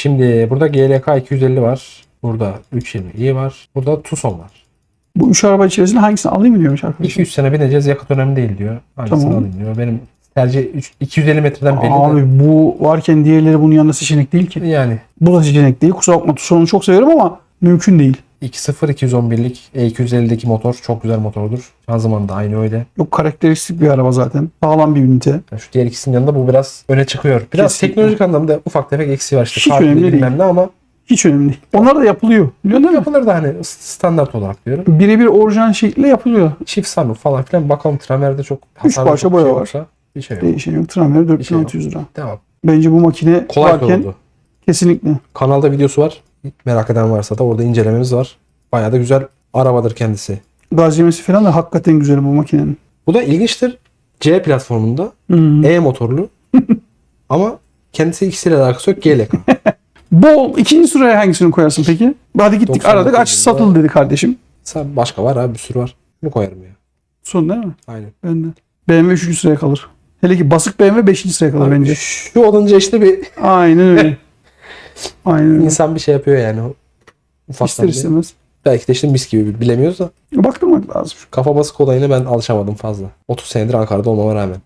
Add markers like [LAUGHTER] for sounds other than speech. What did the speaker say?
Şimdi burada GLK 250 var. Burada 320i var. Burada Tucson var. Bu üç araba içerisinde hangisini alayım diyormuş arkadaşlar. 200 sene bineceğiz yakıt önemli değil diyor. Hangisini Tamam. alayım diyor. Benim tercih üç- 250 metreden belli Abi de. bu varken diğerleri bunun yanında seçenek değil ki. Yani Bu da seçenek değil. Kusura bakma Tucson'u çok severim ama mümkün değil. 2.0 211'lik E250'deki motor çok güzel motordur. Şanzıman da aynı öyle. Yok karakteristik bir araba zaten. Sağlam bir ünite. Yani şu diğer ikisinin yanında bu biraz öne çıkıyor. Biraz Kesinlikle. teknolojik anlamda ufak tefek eksiği var işte. Hiç Farklı önemli bilmem ne ama Hiç önemli değil. Onlar da yapılıyor. Değil mi? yapılır da hani standart olarak diyorum. Birebir orijinal şekilde yapılıyor. Çift sunroof falan filan bakalım Tramer'de çok hasarlı parça çok boya şey var. yoksa Bir şey yok. Değişen yok. Tramer şey 4600 lira. Devam. Bence bu makine Kolay varken oldu. kesinlikle. Kanalda videosu var. Merak eden varsa da orada incelememiz var. Bayağı da güzel arabadır kendisi. Gaz yemesi falan da hakikaten güzel bu makinenin. Bu da ilginçtir. C platformunda Hmm. E motorlu [LAUGHS] ama kendisi ikisiyle alakası yok GLK. [LAUGHS] Bol ikinci sıraya hangisini koyarsın peki? Hadi gittik 99 aradık aç satıldı dedi kardeşim. Sen başka var abi bir sürü var. Bunu koyarım ya. Son değil mi? Aynen. Ben de. BMW 3. sıraya kalır. Hele ki basık BMW 5. sıraya kalır bence. Şu olunca işte bir Aynen öyle. [LAUGHS] Aynen insan bir şey yapıyor yani. Ufaktan İster istemez. Belki de işte mis gibi bilemiyoruz da. Baktırmak lazım. Kafa basık olayına ben alışamadım fazla. 30 senedir Ankara'da olmama rağmen.